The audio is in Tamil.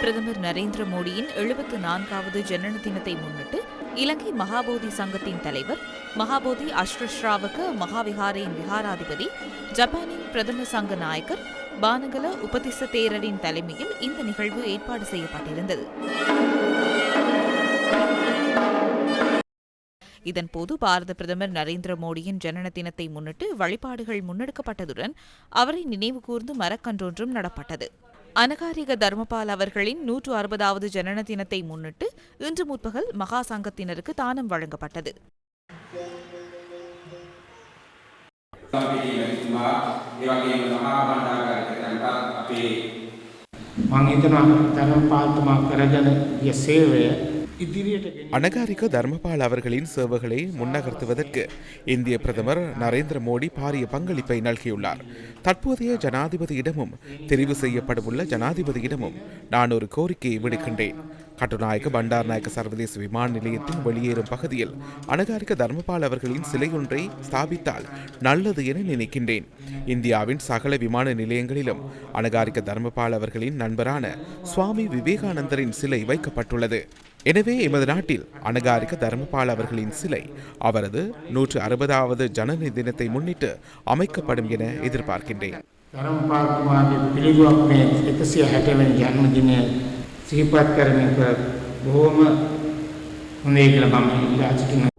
பிரதமர் நரேந்திர மோடியின் எழுபத்து நான்காவது ஜனன தினத்தை முன்னிட்டு இலங்கை மகாபோதி சங்கத்தின் தலைவர் மகாபோதி அஸ்ரஸ்ராவுக்கு மகாவிகாரையின் விகாராதிபதி ஜப்பானின் பிரதம சங்க நாயக்கர் பானகல உபதிச தேரரின் தலைமையில் இந்த நிகழ்வு ஏற்பாடு செய்யப்பட்டிருந்தது. இதன்போது பாரத பிரதமர் நரேந்திர மோடியின் ஜனன தினத்தை முன்னிட்டு வழிபாடுகள் முன்னெடுக்கப்பட்டதுடன் அவரை நினைவுகூர்ந்து மரக்கன்றொன்றும் நடப்பட்டது. அனகாரிக தர்மபால் அவர்களின் நூற்று அறுபதாவது ஜனன தினத்தை முன்னிட்டு இன்று முற்பகல் மகா சங்கத்தினருக்கு தானம் வழங்கப்பட்டது සම්පිතිමැතිතුමා ඒ වගේම මහා බණ්ඩාරකාරකයන්ටත් අපේ මං හිතනවා ධර්මපාලතුමා කරගෙන ගිය සේවය ඉදිරියට ගෙන அனகாரிக தர்மபால் அவர்களின் சேவைகளை முன்னகர்த்துவதற்கு இந்திய பிரதமர் நரேந்திர மோடி பாரிய பங்களிப்பை நல்கியுள்ளார். தற்போதைய ஜனாதிபதியிடமும் தெரிவு செய்யப்படவுள்ள ஜனாதிபதியிடமும் நான் ஒரு கோரிக்கையை விடுக்கின்றேன். கட்டுநாயக்க பண்டார்நாயக்க சர்வதேச விமான நிலையத்தின் வெளியேறும் பகுதியில் அனகாரிக தர்மபால் அவர்களின் சிலை ஒன்றை ஸ்தாபித்தால் நல்லது என நினைக்கின்றேன். இந்தியாவின் சகல விமான நிலையங்களிலும் அனகாரிக தர்மபால் அவர்களின் நண்பரான சுவாமி விவேகானந்தரின் சிலை வைக்கப்பட்டுள்ளது. எனவே எமது நாட்டில் அனகாரிக தர்மபால் அவர்களின் சிலை அவரது நூற்று அறுபதாவது ஜனனி தினத்தை முன்னிட்டு அமைக்கப்படும் என எதிர்பார்க்கின்றேன். සිහිපත් කරමින් බොහොම හොඳයි කියලා මම ඉල්ලා සිටින